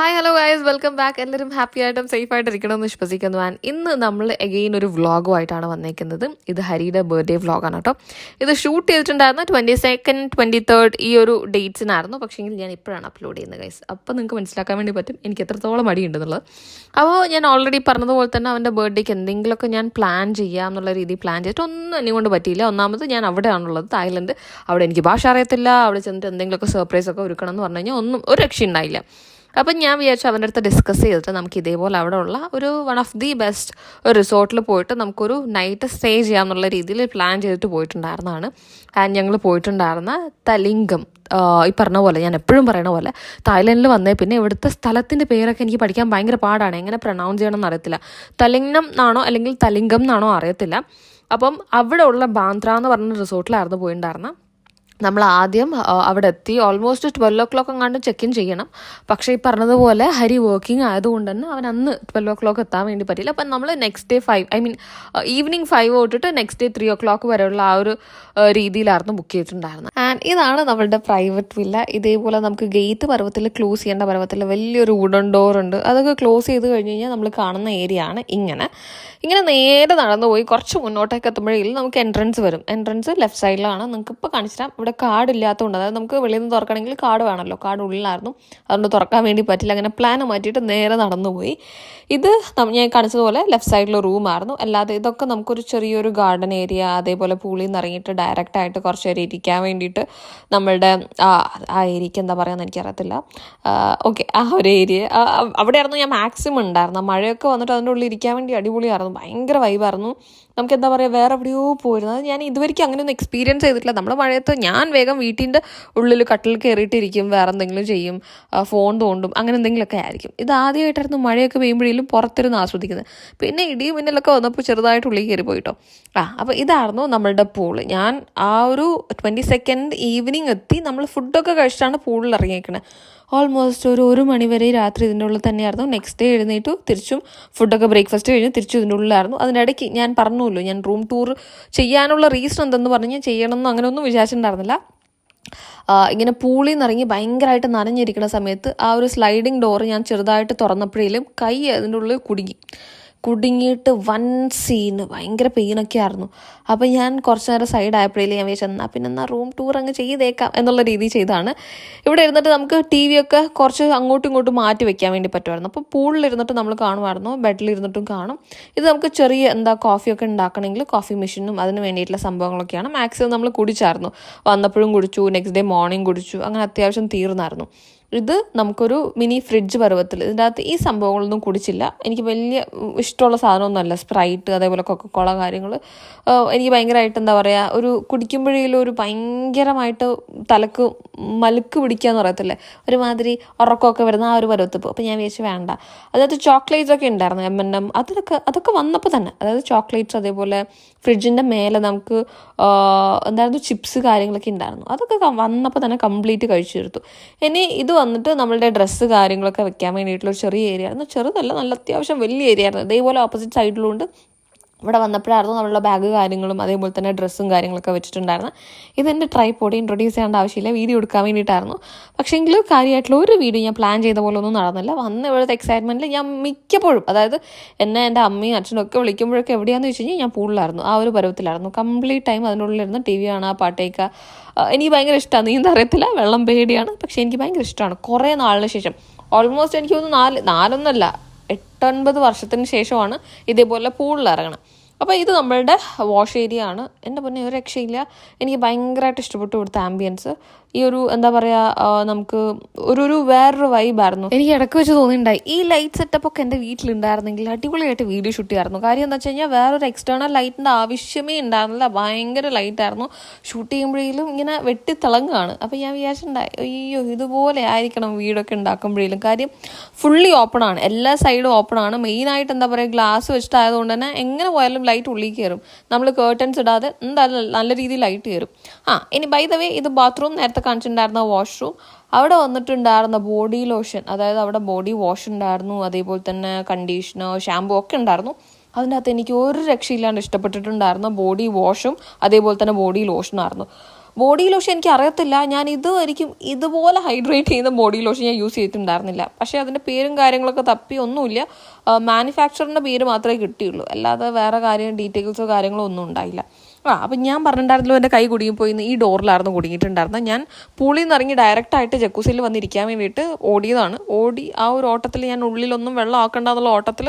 Hi hello guys welcome back എല്ലാവരും happy ആയിട്ടും safe ആയിട്ട് ഇരിക്കണമെന്ന് വിശ്വസിക്കുന്നു. ആൻഡ് ഇന്ന് നമ്മൾ എഗെയിൻ ഒരു വ്ളോഗുമായിട്ടാണ് വന്നേക്കുന്നത്. ഇത് ഹരിയുടെ ബർത്ത്ഡേ വ്ളോഗാണ് കേട്ടോ. ഇത് ഷൂട്ട് ചെയ്തിട്ടുണ്ടായിരുന്നു ട്വന്റി സെക്കൻഡ് ട്വന്റി തേർഡ് ഈ ഒരു ഡേറ്റ്സിനായിരുന്നു പക്ഷേങ്കിൽ ഞാൻ ഇപ്പോഴാണ് അപ്ലോഡ് ചെയ്യുന്നത് ഗൈസ് അപ്പോൾ നിങ്ങൾക്ക് മനസ്സിലാക്കാൻ വേണ്ടി പറ്റും എനിക്ക് എത്രത്തോളം മടിയുണ്ടെന്നുള്ളത് അപ്പോൾ ഞാൻ ഓൾറെഡി പറഞ്ഞതുപോലെ തന്നെ അവന്റെ ബർത്ത്ഡേക്ക് എന്തെങ്കിലുമൊക്കെ ഞാൻ പ്ലാൻ ചെയ്യാം എന്നുള്ള രീതിയിൽ പ്ലാൻ ചെയ്തിട്ട് ഒന്നും എന്നെ കൊണ്ട് പറ്റിയില്ല. ഒന്നാമത് ഞാൻ അവിടെയാണുള്ളത് തായ്ലൻഡ്. അവിടെ എനിക്ക് ഭാഷ അറിയത്തില്ല. അവിടെ ചെന്നിട്ട് എന്തെങ്കിലുമൊക്കെ സർപ്രൈസ് ഒക്കെ ഒരുക്കണം എന്ന് പറഞ്ഞു കഴിഞ്ഞാൽ ഒന്നും ഒരു രക്ഷ ഉണ്ടായില്ല അപ്പം ഞാൻ വിചാരിച്ചു അവന്റെ അടുത്ത് ഡിസ്കസ് ചെയ്തിട്ട് നമുക്ക് ഇതേപോലെ അവിടെ ഉള്ള ഒരു വൺ ഓഫ് ദി ബെസ്റ്റ് ഒരു റിസോർട്ടിൽ പോയിട്ട് നമുക്കൊരു നൈറ്റ് സ്റ്റേ ചെയ്യാമെന്നുള്ള രീതിയിൽ പ്ലാൻ ചെയ്തിട്ട് പോയിട്ടുണ്ടായിരുന്നതാണ്. ആൻഡ് ഞങ്ങൾ പോയിട്ടുണ്ടായിരുന്ന തലിംഗം. ഈ പറഞ്ഞ പോലെ ഞാൻ എപ്പോഴും പറയണ പോലെ തായ്ലൻഡിൽ വന്നേ പിന്നെ ഇവിടുത്തെ സ്ഥലത്തിന്റെ പേരൊക്കെ എനിക്ക് പഠിക്കാൻ ഭയങ്കര പാടാണ്. എങ്ങനെ പ്രൊണൗൺസ് ചെയ്യണമെന്ന് അറിയത്തില്ല. തലിംഗം എന്നാണോ അല്ലെങ്കിൽ തലിംഗം എന്നാണോ അറിയത്തില്ല. അപ്പം അവിടെ ഉള്ള ബാന്ദ്ര എന്ന് പറഞ്ഞ റിസോർട്ടിലായിരുന്നു പോയിട്ടുണ്ടായിരുന്നത്. നമ്മൾ ആദ്യം അവിടെ എത്തി ഓൾമോസ്റ്റ് ട്വൽവ് ഒ ക്ലോക്ക് എങ്ങാണ്ട് ചെക്ക് ഇൻ ചെയ്യണം. പക്ഷേ ഈ പറഞ്ഞതുപോലെ ഹരി വർക്കിംഗ് ആയതുകൊണ്ട് തന്നെ അവൻ അന്ന് ട്വൽവ് ഒ ക്ലോക്ക് എത്താൻ വേണ്ടി പറ്റില്ല അപ്പം നമ്മൾ next day five I mean evening five തൊട്ടിട്ട് next day three o'clock വരെയുള്ള ആ ഒരു രീതിയിലായിരുന്നു ബുക്ക് ചെയ്തിട്ടുണ്ടായിരുന്നത്. ആൻഡ് ഇതാണ് നമ്മളുടെ പ്രൈവറ്റ് വില്ല ഇതേപോലെ നമുക്ക് ഗേറ്റ് പർവത്തിൽ ക്ലോസ് ചെയ്യേണ്ട പർവത്തിൽ വലിയൊരു വുഡൺ ഡോർ ഉണ്ട്. അതൊക്കെ ക്ലോസ് ചെയ്ത് കഴിഞ്ഞ് കഴിഞ്ഞാൽ നമ്മൾ കാണുന്ന ഏരിയ ആണ് ഇങ്ങനെ. ഇങ്ങനെ നേരെ നടന്നു പോയി കുറച്ച് മുന്നോട്ടേക്ക് എത്തുമ്പോഴേക്കും നമുക്ക് എൻട്രൻസ് വരും. എൻട്രൻസ് ലെഫ്റ്റ് സൈഡിലാണ് നിങ്ങൾക്ക് ഇപ്പോൾ കാണിച്ചിട്ടാം ഇവിടെ കാർഡ് ഇല്ലാത്തതുകൊണ്ട് അതായത് നമുക്ക് വെളിയിൽ നിന്ന് തുറക്കണമെങ്കിൽ കാർഡ് വേണമല്ലോ കാർഡ് ഉള്ളിലായിരുന്നു. അതുകൊണ്ട് തുറക്കാൻ വേണ്ടി പറ്റില്ല അങ്ങനെ പ്ലാൻ മാറ്റിയിട്ട് നേരെ നടന്നുപോയി. ഇത് ഞാൻ കാണിച്ചതുപോലെ ലെഫ്റ്റ് സൈഡിൽ റൂമായിരുന്നു അല്ലാതെ ഇതൊക്കെ നമുക്കൊരു ചെറിയൊരു ഗാർഡൻ ഏരിയ അതേപോലെ പൂളിൽ നിന്ന് ഇറങ്ങിയിട്ട് ഡയറക്റ്റ് ആയിട്ട് കുറച്ച് നേരം ഇരിക്കാൻ വേണ്ടിയിട്ട് നമ്മളുടെ ആ ഏരിയക്ക് എന്താ പറയുക എനിക്കറിയത്തില്ല. ഓക്കെ ആ ഒരു ഏരിയ അവിടെയായിരുന്നു ഞാൻ മാക്സിമം ഉണ്ടായിരുന്നു മഴയൊക്കെ വന്നിട്ട് അതിന്റെ ഉള്ളിൽ ഇരിക്കാൻ വേണ്ടി അടിപൊളിയായിരുന്നു. ഭയങ്കര വൈബായിരുന്നു നമുക്ക് എന്താ പറയുക വേറെ എവിടെയോ പോയിരുന്നു. അത് ഞാൻ ഇതുവരെയ്ക്കും അങ്ങനെയൊന്നും എക്സ്പീരിയൻസ് ചെയ്തിട്ടില്ല. നമ്മൾ മഴയത്ത് ഞാൻ വേഗം വീട്ടിന്റെ ഉള്ളിൽ കട്ടിൽ കയറിയിട്ടിരിക്കും വേറെ എന്തെങ്കിലും ചെയ്യും ഫോൺ തോണ്ടും അങ്ങനെ എന്തെങ്കിലുമൊക്കെ ആയിരിക്കും. ഇത് ആദ്യമായിട്ടായിരുന്നു മഴയൊക്കെ പെയ്യുമ്പോഴേലും പുറത്തിരുന്ന് ആസ്വദിക്കുന്നത്. പിന്നെ ഇടിയും മിന്നലൊക്കെ വന്നപ്പോൾ ചെറുതായിട്ട് ഉള്ളിൽ കയറി പോയിട്ടോ. ആ അപ്പോൾ ഇതായിരുന്നു നമ്മളുടെ പൂൾ ഞാൻ ആ ഒരു ട്വന്റി സെക്കൻഡ് ഈവനിങ് എത്തി നമ്മൾ ഫുഡൊക്കെ കഴിച്ചിട്ടാണ് പൂളിൽ ഇറങ്ങിയേക്കണത് ഓൾമോസ്റ്റ് ഒരു ഒരു മണിവരെ രാത്രി ഇതിന്റെ ഉള്ളിൽ തന്നെയായിരുന്നു. നെക്സ്റ്റ് ഡേ എഴുന്നേറ്റു തിരിച്ചും ഫുഡൊക്കെ ബ്രേക്ക്ഫാസ്റ്റ് കഴിഞ്ഞ് തിരിച്ചു ഇതിന്റെ ഉള്ളിലായിരുന്നു. അതിനിടയ്ക്ക് ഞാൻ പറഞ്ഞല്ലോ ഞാൻ റൂം ടൂർ ചെയ്യാനുള്ള റീസൺ എന്തെന്ന് പറഞ്ഞ് ഞാൻ ചെയ്യണമെന്ന് അങ്ങനെയൊന്നും വിചാരിച്ചിട്ടുണ്ടായിരുന്നില്ല. ഇങ്ങനെ പൂളിൽ നിറങ്ങി ഭയങ്കരമായിട്ട് നനഞ്ഞിരിക്കുന്ന സമയത്ത് ആ ഒരു സ്ലൈഡിങ് ഡോർ ഞാൻ ചെറുതായിട്ട് തുറന്നപ്പോഴേലും കൈ അതിന്റെ ഉള്ളിൽ കുടുങ്ങി. കുടുങ്ങിയിട്ട് വൻ സീന് ഭയങ്കര പെയിനൊക്കെ ആയിരുന്നു. അപ്പം ഞാൻ കുറച്ച് നേരം സൈഡ് ആയപ്പോഴേ ഞാൻ വിചാരിച്ചു എന്നാൽ പിന്നെ എന്നാൽ റൂം ടൂർ അങ്ങ് ചെയ്തേക്കാം എന്നുള്ള രീതി ചെയ്താണ്. ഇവിടെ ഇരുന്നിട്ട് നമുക്ക് ടി വി ഒക്കെ കുറച്ച് അങ്ങോട്ടും ഇങ്ങോട്ടും മാറ്റി വെക്കാൻ വേണ്ടി പറ്റുമായിരുന്നു. അപ്പോൾ പൂളിൽ ഇരുന്നിട്ട് നമ്മൾ കാണുമായിരുന്നു ബെഡിൽ ഇരുന്നിട്ടും കാണും. ഇത് നമുക്ക് ചെറിയ എന്താ കോഫിയൊക്കെ ഉണ്ടാക്കണമെങ്കിൽ കോഫി മെഷീനും അതിന് വേണ്ടിയിട്ടുള്ള സംഭവങ്ങളൊക്കെയാണ്. മാക്സിമം നമ്മൾ കുടിച്ചായിരുന്നു. വന്നപ്പോഴും കുടിച്ചു നെക്സ്റ്റ് ഡേ മോർണിംഗ് കുടിച്ചു അങ്ങനെ അത്യാവശ്യം തീർന്നായിരുന്നു. ഇത് നമുക്കൊരു മിനി ഫ്രിഡ്ജ് പരുവത്തിൽ ഇതിന്റെ അകത്ത് ഈ സംഭവങ്ങളൊന്നും കുടിച്ചില്ല. എനിക്ക് വലിയ ഇഷ്ടമുള്ള സാധനമൊന്നുമല്ല. സ്പ്രൈറ്റ് അതേപോലെ കൊക്കക്കോള കാര്യങ്ങൾ എനിക്ക് ഭയങ്കരമായിട്ട് എന്താ പറയുക ഒരു കുടിക്കുമ്പോഴേലും ഒരു ഭയങ്കരമായിട്ട് തലക്ക് മലുക്ക് പിടിക്കുക എന്ന് പറയത്തില്ലേ? ഒരുമാതിരി ഉറക്കമൊക്കെ വരുന്ന ആ ഒരു പരുവത്തിൽ പോകും അപ്പോൾ ഞാൻ വിചാരിച്ചു വേണ്ട. അതായത് ചോക്ലേറ്റ്സ് ഒക്കെ ഉണ്ടായിരുന്നു എം എൻ എം അതിലൊക്കെ അതൊക്കെ വന്നപ്പോൾ തന്നെ. അതായത് ചോക്ലേറ്റ്സ് അതേപോലെ ഫ്രിഡ്ജിന്റെ മേലെ നമുക്ക് എന്തായിരുന്നു ചിപ്സ് കാര്യങ്ങളൊക്കെ ഉണ്ടായിരുന്നു. അതൊക്കെ വന്നപ്പോൾ തന്നെ കംപ്ലീറ്റ് കഴിച്ചു തീർത്തു. ഇനി ഇത് വന്നിട്ട് നമ്മളുടെ ഡ്രസ്സ് കാര്യങ്ങളൊക്കെ വെക്കാൻ വേണ്ടിയിട്ടുള്ള ഒരു ചെറിയ ഏരിയ ആയിരുന്നു ചെറുതല്ല നല്ല അത്യാവശ്യം വലിയ ഏരിയ ആയിരുന്നു. ഇതേപോലെ ഓപ്പോസിറ്റ് സൈഡിലുണ്ട് ഇവിടെ വന്നപ്പോഴായിരുന്നു നമ്മളുടെ ബാഗ് കാര്യങ്ങളും അതേപോലെ തന്നെ ഡ്രസ്സും കാര്യങ്ങളൊക്കെ വെച്ചിട്ടുണ്ടായിരുന്നു ഇതെന്റെ ട്രൈപ്പോഡ് ഇൻട്രൊഡ്യൂസ് ചെയ്യേണ്ട ആവശ്യമില്ല വീഡിയോ എടുക്കാൻ വേണ്ടിയിട്ടായിരുന്നു. പക്ഷേ എങ്കിലും കാര്യമായിട്ടുള്ള ഒരു വീഡിയോ ഞാൻ പ്ലാൻ ചെയ്ത പോലെ ഒന്നും നടന്നില്ല. വന്ന ഇവിടുത്തെ എക്സൈറ്റ്മെന്റിൽ ഞാൻ മിക്കപ്പോഴും അതായത് എന്നെ എന്റെ അമ്മയും അച്ഛനും ഒക്കെ വിളിക്കുമ്പോഴൊക്കെ എവിടെയാണെന്ന് വെച്ച് കഴിഞ്ഞാൽ ഞാൻ പൂളിലായിരുന്നു ആ ഒരു പരുവത്തിലായിരുന്നു. കംപ്ലീറ്റ് ടൈം അതിനുള്ളിലിരുന്ന് ടി വി കാണുക പാട്ട് കേൾക്കുക. എനിക്ക് ഭയങ്കര ഇഷ്ടമാണ് നീന്താ അറിയത്തില്ല വെള്ളം പേടിയാണ്. പക്ഷേ എനിക്ക് ഭയങ്കര ഇഷ്ടമാണ് കുറേ നാളിന് ശേഷം ഓൾമോസ്റ്റ് എനിക്ക് തോന്നുന്നു നാല് നാലൊന്നല്ല എട്ടൊൻപത് വർഷത്തിന് ശേഷമാണ് ഇതേപോലെ പൂളിൽ ഇറങ്ങണം അപ്പോൾ ഇത് നമ്മളുടെ വാഷ് ഏരിയ ആണ്. എന്റെ പൊന്നെ ഒരു രക്ഷയില്ല. എനിക്ക് ഭയങ്കരമായിട്ട് ഇഷ്ടപ്പെട്ടു ഇവിടുത്തെ ആംബിയൻസ് ഈ ഒരു എന്താ പറയാ നമുക്ക് ഒരു ഒരു വേറൊരു വൈബായിരുന്നു എനിക്ക് ഇടയ്ക്ക് വെച്ച് തോന്നിയിട്ടുണ്ടായി. ഈ ലൈറ്റ് സെറ്റപ്പ് ഒക്കെ എന്റെ വീട്ടിലുണ്ടായിരുന്നെങ്കിൽ അടിപൊളിയായിട്ട് വീഡിയോ ഷൂട്ട് ചെയ്യായിരുന്നു. കാര്യം എന്താ വെച്ച് കഴിഞ്ഞാൽ വേറൊരു എക്സ്റ്റേണൽ ലൈറ്റിന്റെ ആവശ്യമേ ഉണ്ടായിരുന്നില്ല. ഭയങ്കര ലൈറ്റായിരുന്നു ഷൂട്ട് ചെയ്യുമ്പോഴേലും ഇങ്ങനെ വെട്ടിത്തിളങ്ങുകയാണ് അപ്പോൾ ഞാൻ വിചാരിച്ചിട്ടുണ്ടായി അയ്യോ ഇതുപോലെ ആയിരിക്കണം വീടൊക്കെ ഉണ്ടാക്കുമ്പോഴേലും. കാര്യം ഫുള്ളി ഓപ്പൺ ആണ്. എല്ലാ സൈഡും ഓപ്പൺ ആണ്. മെയിൻ ആയിട്ട് എന്താ പറയുക ഗ്ലാസ് വെച്ചിട്ടായതുകൊണ്ട് തന്നെ എങ്ങനെ പോയാലും ലൈറ്റ് ഉള്ളിൽ കയറും. നമ്മൾ കേർട്ടൻസ് ഇടാതെ എന്തായാലും നല്ല രീതിയിൽ ലൈറ്റ് കയറും. ആ ഇനി ബൈ ദ വേ ഇത് ബാത്റൂം നേരത്തെ കാണിച്ചിട്ടുണ്ടായിരുന്ന വാഷ്റൂം അവിടെ വന്നിട്ടുണ്ടായിരുന്ന ബോഡി ലോഷൻ അതായത് അവിടെ ബോഡി വാഷ് ഉണ്ടായിരുന്നു അതേപോലെ തന്നെ കണ്ടീഷണർ ഷാമ്പു ഒക്കെ ഉണ്ടായിരുന്നു. അതിന്റെ അകത്ത് എനിക്ക് ഒരു രക്ഷയില്ലാണ്ട് ഇഷ്ടപ്പെട്ടിട്ടുണ്ടായിരുന്ന ബോഡി വാഷും അതേപോലെ തന്നെ ബോഡി ലോഷനായിരുന്നു ബോഡി ലോഷൻ എനിക്ക് അറിയത്തില്ല. ഞാൻ ഇതുവരെയും ഇതുപോലെ ഹൈഡ്രേറ്റ് ചെയ്യുന്ന ബോഡി ലോഷൻ ഞാൻ യൂസ് ചെയ്തിട്ടുണ്ടായിരുന്നില്ല. പക്ഷേ അതിന്റെ പേരും കാര്യങ്ങളൊക്കെ തപ്പി ഒന്നുമില്ല. മാനുഫാക്ചറിന്റെ പേര് മാത്രമേ കിട്ടിയുള്ളൂ. അല്ലാതെ വേറെ കാര്യം ഡീറ്റെയിൽസോ കാര്യങ്ങളോ ഒന്നും ഉണ്ടായില്ല. ആ അപ്പം ഞാൻ പറഞ്ഞിട്ടുണ്ടായിരുന്നല്ലോ എന്റെ കൈ കുടുങ്ങിപ്പോയിന്ന് പോയി ഈ ഡോറിലായിരുന്നു കുടുങ്ങിയിട്ടുണ്ടായിരുന്നത്. ഞാൻ പൂളിൽ നിന്ന് ഇറങ്ങി ഡയറക്റ്റ് ആയിട്ട് ജക്കൂസിൽ വന്നിരിക്കാൻ വേണ്ടിയിട്ട് ഓടിയതാണ്. ഓടി ആ ഒരു ഓട്ടത്തിൽ ഞാൻ ഉള്ളിലൊന്നും വെള്ളം ആക്കണ്ട എന്നുള്ള ഓട്ടത്തിൽ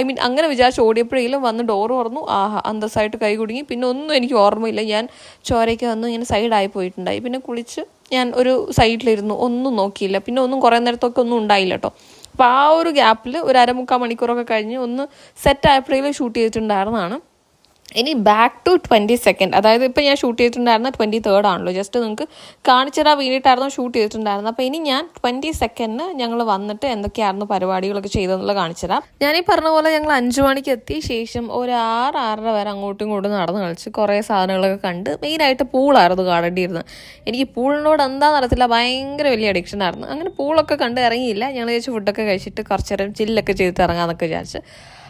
ഐ മീൻ അങ്ങനെ വിചാരിച്ച് ഓടിയപ്പോഴേലും വന്ന് ഡോർ തുറന്നു. ആഹാ അന്തസ്സായിട്ട് കൈ കുടുങ്ങി. പിന്നെ ഒന്നും എനിക്ക് ഓർമ്മയില്ല. ഞാൻ ചോരയ്ക്ക് വന്ന് ഇങ്ങനെ സൈഡായി പോയിട്ടുണ്ടായി. പിന്നെ കുളിച്ച് ഞാൻ ഒരു സൈഡിലിരുന്നു ഒന്നും നോക്കിയില്ല. പിന്നെ ഒന്നും കുറേ നേരത്തൊക്കെ ഒന്നും ഉണ്ടായില്ല കേട്ടോ അപ്പോൾ ആ ഒരു ഗ്യാപ്പിൽ ഒരു അരമുക്കാൽ മണിക്കൂറൊക്കെ കഴിഞ്ഞ് ഒന്ന് സെറ്റ് ആയപ്പോഴേലും ഷൂട്ട് ചെയ്തിട്ടുണ്ടായിരുന്നതാണ്. ഇനി ബാക്ക് ടു ട്വന്റി സെക്കൻഡ് അതായത് ഇപ്പോൾ ഞാൻ ഷൂട്ട് ചെയ്തിട്ടുണ്ടായിരുന്ന ട്വന്റി തേർഡ് ആണല്ലോ. ജസ്റ്റ് നിങ്ങൾക്ക് കാണിച്ചു തരാൻ വേണ്ടിയിട്ടായിരുന്നു ഷൂട്ട് ചെയ്തിട്ടുണ്ടായിരുന്നത്. അപ്പോൾ ഇനി ഞാൻ ട്വന്റി സെക്കൻഡിന് ഞങ്ങൾ വന്നിട്ട് എന്തൊക്കെയായിരുന്നു പരിപാടികളൊക്കെ ചെയ്തതെന്നുള്ളത് കാണിച്ചു തരാം ഈ പറഞ്ഞ പോലെ ഞങ്ങൾ അഞ്ച് മണിക്ക് എത്തിയ ശേഷം ഒരു ആറ് ആറര വരെ അങ്ങോട്ടും ഇങ്ങോട്ടും നടന്ന് കളിച്ച് കുറേ സാധനങ്ങളൊക്കെ കണ്ട് മെയിനായിട്ട് പൂളായിരുന്നു കാണേണ്ടിയിരുന്നത്. എനിക്ക് പൂളിനോട് എന്താണെന്ന് അറിയത്തില്ല. ഭയങ്കര വലിയ അഡിക്ഷൻ ആയിരുന്നു. അങ്ങനെ പൂളൊക്കെ കണ്ട് ഇറങ്ങിയില്ല. ഞങ്ങൾ ചേച്ചി ഫുഡൊക്കെ കഴിച്ചിട്ട് കുറച്ചേരം ചില്ലൊക്കെ ചെയ്തിട്ട് ഇറങ്ങാമെന്നൊക്കെ വിചാരിച്ച്.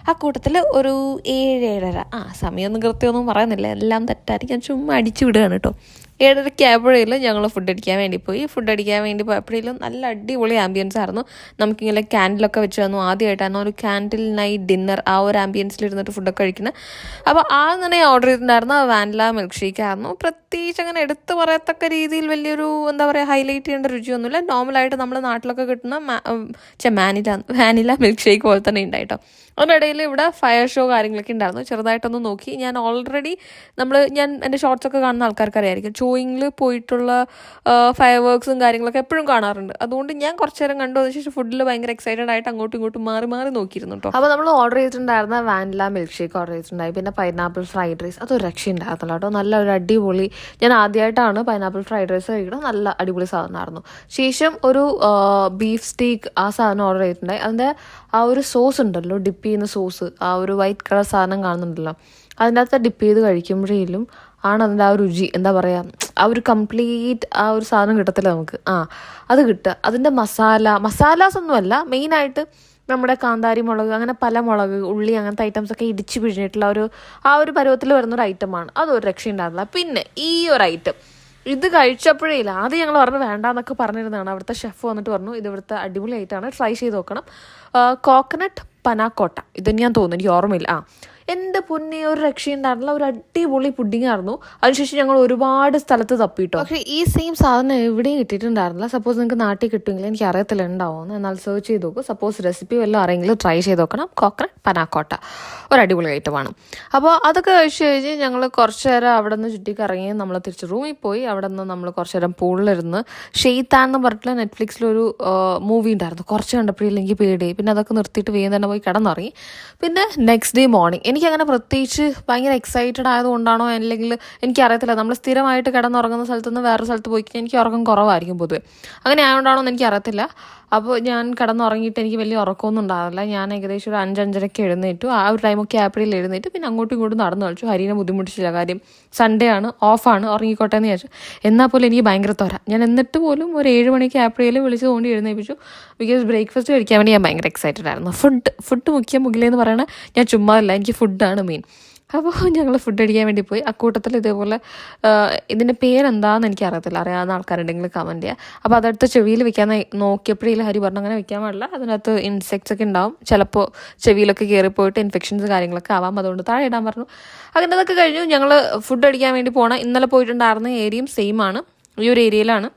ആ കൂട്ടത്തിൽ ഒരു ഏഴ് ഏഴര. ആ സമയമൊന്നും കൃത്യമൊന്നും പറയുന്നില്ല. എല്ലാം തെറ്റായിരിക്കും. ഞാൻ ചുമ്മാ അടിച്ചു വിടുകയാണ് കേട്ടോ. ഏഴരയ്ക്ക് ആയപ്പോഴേലും ഞങ്ങൾ ഫുഡ് അടിക്കാൻ വേണ്ടി പോയി. ഫുഡ് അടിക്കാൻ വേണ്ടി പോയപ്പോഴേലും നല്ല അടിപൊളി ആംബിയൻസ് ആയിരുന്നു. നമുക്കിങ്ങനെ ക്യാൻഡിലൊക്കെ വെച്ച് തന്നു. ആദ്യമായിട്ടായിരുന്നു ഒരു ക്യാൻഡിൽ നൈറ്റ് ഡിന്നർ ആ ഒരു ആംബിയൻസിൽ ഇരുന്നിട്ട് ഫുഡൊക്കെ കഴിക്കുന്നത് അപ്പോൾ ആ തന്നെ ഓർഡർ ചെയ്തിട്ടുണ്ടായിരുന്നു. വാനില മിൽക്ക് ഷേക്ക് ആയിരുന്നു. പ്രത്യേകിച്ച് അങ്ങനെ എടുത്തു പറയത്തക്ക രീതിയിൽ വലിയൊരു എന്താ പറയുക ഹൈലൈറ്റ് ചെയ്യേണ്ട രുചിയൊന്നുമില്ല. നോർമലായിട്ട് നമ്മുടെ നാട്ടിലൊക്കെ കിട്ടുന്ന ചെ മാനില വാനില മിൽക്ക് ഷേക്ക് പോലെ തന്നെ ഉണ്ടായിട്ടോ അതിനിടയിൽ ഇവിടെ ഫയർ ഷോ കാര്യങ്ങളൊക്കെ ഉണ്ടായിരുന്നു ചെറുതായിട്ടൊന്ന് നോക്കി. ഞാൻ ഓൾറെഡി നമ്മൾ ഞാൻ എന്റെ ഷോർട്സൊക്കെ കാണുന്ന ആൾക്കാർക്ക് അറിയായിരിക്കും ഷോയിങ്ങിൽ പോയിട്ടുള്ള ഫയർ വർക്ക്സും കാര്യങ്ങളൊക്കെ എപ്പോഴും കാണാറുണ്ട്. അതുകൊണ്ട് ഞാൻ കുറച്ച് നേരം കണ്ടു. അതിന് ശേഷം ഫുഡിൽ ഭയങ്കര എക്സൈറ്റഡ് ആയിട്ട് അങ്ങോട്ടും ഇങ്ങോട്ടും മാറി മാറി നോക്കിയിരുന്നു കേട്ടോ അപ്പോൾ നമ്മൾ ഓർഡർ ചെയ്തിട്ടുണ്ടായിരുന്ന വാനില മിൽക്ക് ഷേക്ക് ഓർഡർ ചെയ്തിട്ടുണ്ടായി. പിന്നെ പൈനാപ്പിൾ ഫ്രൈഡ് റൈസ് അതൊരു രക്ഷ ഉണ്ടായിരുന്നില്ല കേട്ടോ നല്ല ഒരു അടിപൊളി. ഞാൻ ആദ്യമായിട്ടാണ് പൈനാപ്പിൾ ഫ്രൈഡ് റൈസ് കഴിക്കുന്നത് നല്ല അടിപൊളി സാധനമായിരുന്നു. ശേഷം ഒരു ബീഫ് സ്റ്റീക്ക് ആ സാധനം ഓർഡർ ചെയ്തിട്ടുണ്ടായി. അതിന്റെ ആ ഒരു സോസ് ഉണ്ടല്ലോ ഡിപ്പ് ചെയ്യുന്ന സോസ് ആ ഒരു വൈറ്റ് കളർ സാധനം കാണുന്നുണ്ടല്ലോ. അതിന്റെ അകത്ത് ഡിപ്പ് ചെയ്ത് കഴിക്കുമ്പോഴേലും ആണ് അതിന്റെ ആ ഒരു രുചി എന്താ പറയുക ആ ഒരു കംപ്ലീറ്റ് ആ ഒരു സാധനം കിട്ടത്തില്ല നമുക്ക്. ആ അത് കിട്ടുക. അതിന്റെ മസാല മസാലാസ് ഒന്നുമല്ല മെയിനായിട്ട് നമ്മുടെ കാന്താരി മുളക് അങ്ങനെ പല മുളക് ഉള്ളി അങ്ങനത്തെ ഐറ്റംസ് ഒക്കെ ഇടിച്ച് പിഴിഞ്ഞിട്ടുള്ള ഒരു ആ ഒരു പരുവത്തിൽ വരുന്ന ഒരു ഐറ്റമാണ് അതൊരു രക്ഷയുണ്ടായിരുന്നില്ല പിന്നെ ഈ ഒരു ഐറ്റം ഇത് കഴിച്ചപ്പോഴേ ഇല്ല. ആദ്യം ഞങ്ങൾ പറഞ്ഞു വേണ്ടാന്നൊക്കെ പറഞ്ഞിരുന്നതാണ്. അവിടുത്തെ ഷെഫ് വന്നിട്ട് പറഞ്ഞു ഇത് ഇവിടുത്തെ അടിപൊളിയായിട്ടാണ് ട്രൈ ചെയ്ത് നോക്കണം. Coconut panna cotta. ഇത് ഞാൻ തോന്നുന്നു എനിക്ക് ഓർമ്മയില്ല. ആ എന്റെ പൊന്നെ ഒരു രക്ഷയുണ്ടായിരുന്നില്ല ഒരു അടിപൊളി പുഡിംഗ് ആയിരുന്നു. അതിനുശേഷം ഞങ്ങൾ ഒരുപാട് സ്ഥലത്ത് തപ്പിട്ടോ. പക്ഷേ ഈ സെയിം സാധനം എവിടെയും കിട്ടിയിട്ടുണ്ടായിരുന്നില്ല. സപ്പോസ് നിങ്ങൾക്ക് നാട്ടിൽ കിട്ടുമെങ്കിൽ എനിക്ക് അറിയത്തില്ല ഉണ്ടാവുമെന്ന് എന്നാൽ സെർച്ച് ചെയ്ത് നോക്കും. സപ്പോസ് റെസിപ്പി വല്ലതും ആരെങ്കിലും ട്രൈ ചെയ്ത് നോക്കണം. Coconut panna cotta. ഒരു അടിപൊളി ഐറ്റമാണ് അപ്പോൾ അതൊക്കെ കഴിച്ച് കഴിഞ്ഞ് ഞങ്ങൾ കുറച്ച് നേരം അവിടെ നിന്ന് ചുറ്റിക്കറങ്ങി നമ്മൾ തിരിച്ച് റൂമിൽ പോയി. അവിടെ നിന്ന് നമ്മൾ കുറച്ച് നേരം പൂളിലിരുന്ന് ഷെയ്ത്താൻ എന്ന് പറഞ്ഞിട്ടുള്ള നെറ്റ്ഫ്ലിക്സിലൊരു മൂവി ഉണ്ടായിരുന്നു. കുറച്ച് കണ്ടപ്പോഴേ എനിക്ക് പേടി. പിന്നെ അതൊക്കെ നിർത്തിയിട്ട് വേഗം തന്നെ പോയി കിടന്നിറങ്ങി. പിന്നെ നെക്സ്റ്റ് ഡേ മോർണിംഗ് എനിക്കങ്ങനെ പ്രത്യേകിച്ച് ഭയങ്കര എക്സൈറ്റഡ് ആയതുകൊണ്ടാണോ അല്ലെങ്കിൽ എനിക്കറിയത്തില്ല. നമ്മൾ സ്ഥിരമായിട്ട് കിടന്നുറങ്ങുന്ന സ്ഥലത്തുനിന്ന് വേറെ സ്ഥലത്ത് പോയി കഴിഞ്ഞാൽ എനിക്ക് ഉറക്കം കുറവായിരിക്കും പൊതുവെ. അങ്ങനെ ആയതുകൊണ്ടാണോ എന്ന് എനിക്കറിയത്തില്ല. അപ്പോൾ ഞാൻ കിടന്നുറങ്ങിയിട്ട് എനിക്ക് വലിയ ഉറക്കമൊന്നും ഉണ്ടാവില്ല. ഞാൻ ഏകദേശം ഒരു അഞ്ചഞ്ചരയ്ക്ക് എഴുന്നേറ്റു. ആ ഒരു ടൈമൊക്കെ ആപ്പിളിൽ എഴുന്നേറ്റ്. പിന്നെ അങ്ങോട്ടും ഇങ്ങോട്ടും നടന്നു കളിച്ചു. ഹരീനെ ബുദ്ധിമുട്ടിച്ചില്ല. കാര്യം സൺഡേ ആണ്. ഓഫാണ് ഉറങ്ങിക്കോട്ടെ എന്ന് വിചാരിച്ചു. എന്നാൽ പോലും എനിക്ക് ഭയങ്കര തൊര ഞാൻ എന്നിട്ട് പോലും ഒരു ഏഴ് മണിക്ക് ആപ്പിളിൽ വിളിച്ച് തോണ്ടി എഴുന്നേപ്പിച്ചു. ബിക്കോസ് ബ്രേക്ക്ഫാസ്റ്റ് കഴിക്കാൻ വേണ്ടി ഞാൻ ഭയങ്കര എക്സൈറ്റഡ് ആയിരുന്നു. ഫുഡ് ഫുഡ് മുഖ്യം മുഖിലെന്ന് പറയണത് ഞാൻ ചുമ്മാ അല്ല. എനിക്ക് ഫുഡാണ് മെയിൻ അപ്പോൾ ഞങ്ങൾ ഫുഡ് അടിക്കാൻ വേണ്ടി പോയി. അക്കൂട്ടത്തിൽ ഇതേപോലെ ഇതിന്റെ പേരെന്താണെന്ന് എനിക്ക് അറിയത്തില്ല അറിയാവുന്ന ആൾക്കാരുണ്ടെങ്കിൽ കമന്റ് ചെയ്യുക അപ്പോൾ അതെടുത്ത് ചെവിയിൽ വെക്കാൻ നോക്കിയപ്പോഴേ ഹരി പറഞ്ഞു അങ്ങനെ വെക്കാൻ പാടില്ല. അതിനകത്ത് ഇൻസെക്ട്സ് ഒക്കെ ഉണ്ടാവും. ചിലപ്പോൾ ചെവിയിലൊക്കെ കയറിപ്പോയിട്ട് ഇൻഫെക്ഷൻസ് കാര്യങ്ങളൊക്കെ ആവാം. അതുകൊണ്ട് താഴെ ഇടാൻ പറഞ്ഞു. അങ്ങനെ അതൊക്കെ കഴിഞ്ഞു. ഞങ്ങൾ ഫുഡ് അടിക്കാൻ വേണ്ടി പോകണം ഇന്നലെ പോയിട്ടുണ്ടായിരുന്ന ഏരിയയും സെയിം ആണ്. ഈ ഒരു ഏരിയയിലാണ്.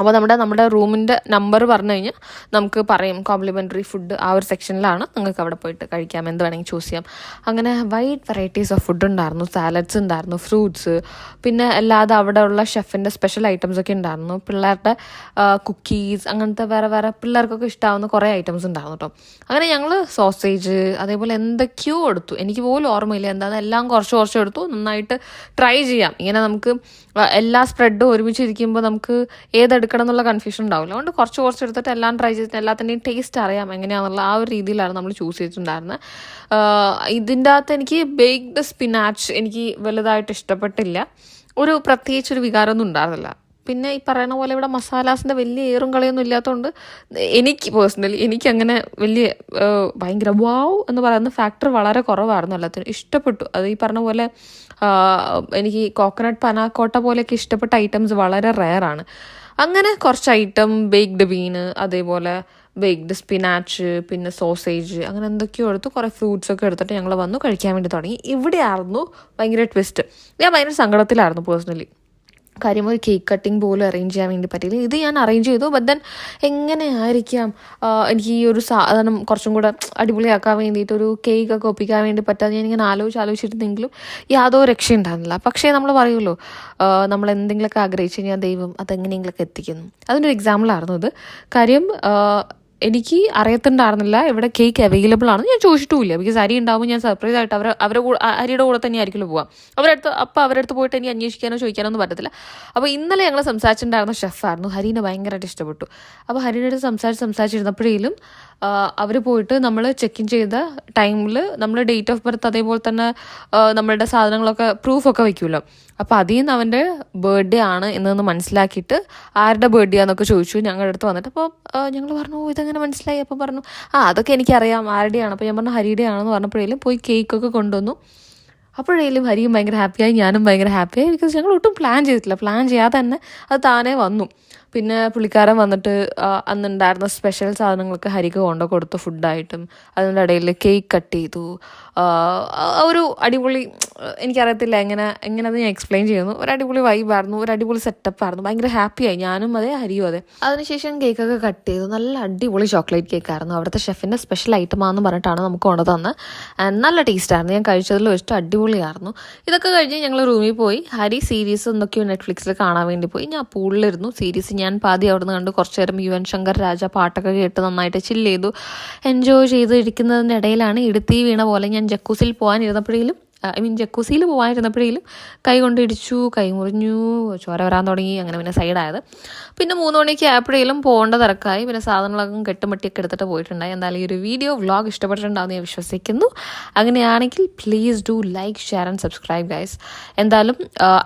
അപ്പോൾ നമ്മുടെ നമ്മുടെ റൂമിന്റെ നമ്പർ പറഞ്ഞു കഴിഞ്ഞാൽ നമുക്ക് പറയും കോംപ്ലിമെന്ററി ഫുഡ് ആ ഒരു സെക്ഷനിലാണ് നിങ്ങൾക്ക് അവിടെ പോയിട്ട് കഴിക്കാം എന്ത് വേണമെങ്കിൽ ചൂസ് ചെയ്യാം. അങ്ങനെ വൈഡ് വെറൈറ്റീസ് ഓഫ് ഫുഡ് ഉണ്ടായിരുന്നു സാലഡ്സ് ഉണ്ടായിരുന്നു ഫ്രൂട്ട്സ് പിന്നെ അല്ലാതെ അവിടെ ഉള്ള ഷെഫിന്റെ സ്പെഷ്യൽ ഐറ്റംസ് ഒക്കെ ഉണ്ടായിരുന്നു. പിള്ളേരുടെ കുക്കീസ് അങ്ങനത്തെ വേറെ വേറെ പിള്ളേർക്കൊക്കെ ഇഷ്ടമാവുന്ന കുറേ ഐറ്റംസ് ഉണ്ടായിരുന്നു കേട്ടോ അങ്ങനെ ഞങ്ങൾ സോസേജ് അതേപോലെ എന്തൊക്കെയോ എടുത്തു. എനിക്ക് പോലും ഓർമ്മയില്ല എന്താണെന്ന് എല്ലാം കുറച്ച് കുറച്ച് എടുത്തു. നന്നായിട്ട് ട്രൈ ചെയ്യാം. ഇങ്ങനെ നമുക്ക് എല്ലാ സ്പ്രെഡും ഒരുമിച്ചിരിക്കുമ്പോൾ നമുക്ക് ഏതെടുക്കണം എന്നുള്ള കൺഫ്യൂഷൻ ഉണ്ടാവില്ല. അതുകൊണ്ട് കുറച്ച് കുറച്ച് എടുത്തിട്ട് എല്ലാം ട്രൈ ചെയ്തിട്ട് എല്ലാത്തിന്റെയും ടേസ്റ്റ് അറിയാം എങ്ങനെയാണെന്നുള്ള ആ ഒരു രീതിയിലാണ് നമ്മൾ ചൂസ് ചെയ്തിട്ടുണ്ടായിരുന്നത് ഇതിന്റെ അകത്ത് എനിക്ക് ബേക്ക്ഡ് സ്പിനാച്ച് എനിക്ക് വലുതായിട്ട് ഇഷ്ടപ്പെട്ടില്ല. ഒരു പ്രത്യേകിച്ച് ഒരു വികാരമൊന്നും ഉണ്ടായിരുന്നില്ല. പിന്നെ ഈ പറയുന്ന പോലെ ഇവിടെ മസാലാസിന്റെ വലിയ ഏറും കളിയൊന്നും ഇല്ലാത്തതുകൊണ്ട് എനിക്ക് പേഴ്സണലി എനിക്ക് അങ്ങനെ വലിയ ഭയങ്കര വാവ് എന്ന് പറയുന്ന ഫാക്ടർ വളരെ കുറവായിരുന്നു എല്ലാത്തിനും. ഇഷ്ടപ്പെട്ടു. അത് ഈ പറഞ്ഞ പോലെ എനിക്ക് കോക്കനട്ട് പനാക്കോട്ട പോലെയൊക്കെ ഇഷ്ടപ്പെട്ട ഐറ്റംസ് വളരെ റെയറാണ് അങ്ങനെ കുറച്ച് ഐറ്റം ബേക്ക്ഡ് ബീന് അതേപോലെ ബേക്ക്ഡ് സ്പിനാച്ച് പിന്നെ സോസേജ് അങ്ങനെ എന്തൊക്കെയോ എടുത്ത് കുറേ ഫ്രൂട്ട്സ് ഒക്കെ എടുത്തിട്ട് ഞങ്ങൾ വന്നു കഴിക്കാൻ വേണ്ടി തുടങ്ങി. ഇവിടെയായിരുന്നു ഭയങ്കര ട്വിസ്റ്റ് ഞാൻ ഭയങ്കര സങ്കടത്തിലായിരുന്നു പേഴ്സണലി കാര്യം ഒരു കേക്ക് കട്ടിങ് പോലും അറേഞ്ച് ചെയ്യാൻ വേണ്ടി പറ്റിയില്ല. ഇത് ഞാൻ അറേഞ്ച് ചെയ്തു. ബട്ട് ദെൻ എങ്ങനെയായിരിക്കാം? എനിക്ക് ഈ ഒരു സാധനം കുറച്ചും കൂടെ അടിപൊളിയാക്കാൻ വേണ്ടിയിട്ട് ഒരു കേക്ക് ഒക്കെ ഒപ്പിക്കാൻ വേണ്ടി പറ്റാതെ ഞാൻ ഇങ്ങനെ ആലോചിച്ച് ആലോചിച്ചിരുന്നെങ്കിലും യാതൊരു രക്ഷയുണ്ടായിരുന്നില്ല പക്ഷേ നമ്മൾ പറയുമല്ലോ നമ്മൾ എന്തെങ്കിലുമൊക്കെ ആഗ്രഹിച്ചു കഴിഞ്ഞാൽ ദൈവം അതെങ്ങനെയെങ്കിലുമൊക്കെ എത്തിക്കുന്നു. അതിന്റെ ഒരു എക്സാമ്പിളായിരുന്നു ഇത്. കാര്യം എനിക്ക് അറിയത്തുണ്ടായിരുന്നില്ല. ഇവിടെ കേക്ക് അവൈലബിൾ ആണെന്ന് ഞാൻ ചോദിച്ചിട്ടുമില്ല. ബിക്കോസ് അരി ഉണ്ടാകുമ്പോൾ ഞാൻ സർപ്രൈസ് ആയിട്ട് അവർ അവരെ കൂടെ അരിയുടെ കൂടെ തന്നെ ആയിരിക്കുമല്ലോ പോവാം. അവരടുത്ത് അപ്പോൾ അവരുടെ അടുത്ത് പോയിട്ട് എനിക്ക് അന്വേഷിക്കാനോ ചോദിക്കാനോ ഒന്നും പറ്റത്തില്ല. അപ്പോൾ ഇന്നലെ ഞങ്ങൾ സംസാരിച്ചിട്ടുണ്ടായിരുന്ന ഷെഫായിരുന്നു ഹരീനെ ഭയങ്കരമായിട്ട് ഇഷ്ടപ്പെട്ടു. അപ്പോൾ ഹരീന്റെ അടുത്ത് സംസാരിച്ച് സംസാരിച്ചിരുന്നപ്പോഴേലും അവർ പോയിട്ട് നമ്മൾ ചെക്ക് ഇൻ ചെയ്ത ടൈമിൽ നമ്മൾ ഡേറ്റ് ഓഫ് ബർത്ത് അതേപോലെ തന്നെ നമ്മളുടെ സാധനങ്ങളൊക്കെ പ്രൂഫൊക്കെ വയ്ക്കുമല്ലോ അപ്പോൾ അതിൽ നിന്ന് അവന്റെ ബർത്ത്ഡേ ആണ് എന്നൊന്ന് മനസ്സിലാക്കിയിട്ട് ആരുടെ ബർത്ത്ഡേ ആണെന്നൊക്കെ ചോദിച്ചു. ഞങ്ങളുടെ അടുത്ത് വന്നിട്ട് അപ്പോൾ ഞങ്ങൾ പറഞ്ഞു "ഓ, ഇതെങ്ങനെ മനസ്സിലായി? അപ്പോൾ പറഞ്ഞു ആ അതൊക്കെ എനിക്കറിയാം. ആണ് അപ്പോൾ ഞാൻ പറഞ്ഞു ഹരിയുടെ ആണെന്ന് പറഞ്ഞപ്പോഴേലും പോയി കേക്കൊക്കെ കൊണ്ടുവന്നു. അപ്പോഴേലും ഹരിയും ഭയങ്കര ഹാപ്പിയായി ഞാനും ഭയങ്കര ഹാപ്പിയായി ബിക്കോസ് ഞങ്ങൾ ഒട്ടും പ്ലാൻ ചെയ്തിട്ടില്ല. പ്ലാൻ ചെയ്യാതെ തന്നെ അത് താനേ വന്നു. പിന്നെ പുള്ളിക്കാരൻ വന്നിട്ട് അന്ന് അന്നുണ്ടായിരുന്ന സ്പെഷ്യൽ സാധനങ്ങൾക്ക് ഹരിക്ക് കൊണ്ടു കൊടുത്തു ഫുഡായിട്ടും അതിന്റെ ഇടയിൽ കേക്ക് കട്ട് ചെയ്തു. ഒരു അടിപൊളി എനിക്കറിയത്തില്ല എങ്ങനെ എങ്ങനെ അത് ഞാൻ എക്സ്പ്ലെയിൻ ചെയ്യുന്നു. ഒരു അടിപൊളി വൈബായിരുന്നു ഒരു അടിപൊളി സെറ്റപ്പായിരുന്നു ഭയങ്കര ഹാപ്പിയായി ഞാനും അതെ ഹരിയും അതെ. അതിനുശേഷം കേക്കൊക്കെ കട്ട് ചെയ്തു. നല്ല അടിപൊളി ചോക്ലേറ്റ് കേക്കായിരുന്നു അവിടുത്തെ ഷെഫിന്റെ സ്പെഷ്യൽ ഐറ്റമാണെന്ന് പറഞ്ഞിട്ടാണ് നമുക്ക് കൊണ്ടു തന്ന് നല്ല ടേസ്റ്റായിരുന്നു ഞാൻ കഴിച്ചതിൽ വെച്ചിട്ട് അടിപൊളിയായിരുന്നു. ഇതൊക്കെ കഴിഞ്ഞ് ഞങ്ങൾ റൂമിൽ പോയി. ഹരി സീരീസ് എന്തൊക്കെയോ നെറ്റ്ഫ്ലിക്സിൽ കാണാൻ വേണ്ടി പോയി. ഞാൻ പൂളിലിരുന്നു സീരീസ് ഞാൻ പാതി അവിടെ നിന്ന് കണ്ട്. കുറച്ച് നേരം യുവൻ ശങ്കർ രാജ പാട്ടൊക്കെ കേട്ട് നന്നായിട്ട് ചില്ല് ചെയ്തു. എൻജോയ് ചെയ്ത് ഇരിക്കുന്നതിനിടയിലാണ് ഇടുത്തി വീണ പോലെ ഞാൻ ജക്കൂസിൽ പോകാനിരുന്നപ്പോഴേലും ഐ മീൻ ജക്കൂസിയിൽ പോകാനിരുന്നപ്പോഴേലും കൈ കൊണ്ടിടിച്ചു കൈ മുറിഞ്ഞു ചോര വരാൻ തുടങ്ങി അങ്ങനെ പിന്നെ സൈഡായത് പിന്നെ മൂന്ന് മണിക്ക് ആയപ്പോഴേലും പോകേണ്ട തിരക്കായി. പിന്നെ സാധനങ്ങളൊക്കെ കെട്ടുമട്ടിയൊക്കെ എടുത്തിട്ട് പോയിട്ടുണ്ടായി. എന്തായാലും ഈ ഒരു വീഡിയോ വ്ളോഗ് ഇഷ്ടപ്പെട്ടിട്ടുണ്ടാവും ഞാൻ വിശ്വസിക്കുന്നു. അങ്ങനെയാണെങ്കിൽ please do like share and subscribe guys എന്തായാലും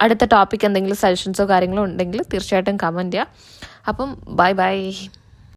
അടുത്ത ടോപ്പിക് എന്തെങ്കിലും സജഷൻസോ കാര്യങ്ങളോ ഉണ്ടെങ്കിൽ തീർച്ചയായിട്ടും കമന്റ് ചെയ്യുക അപ്പം ബൈ ബൈ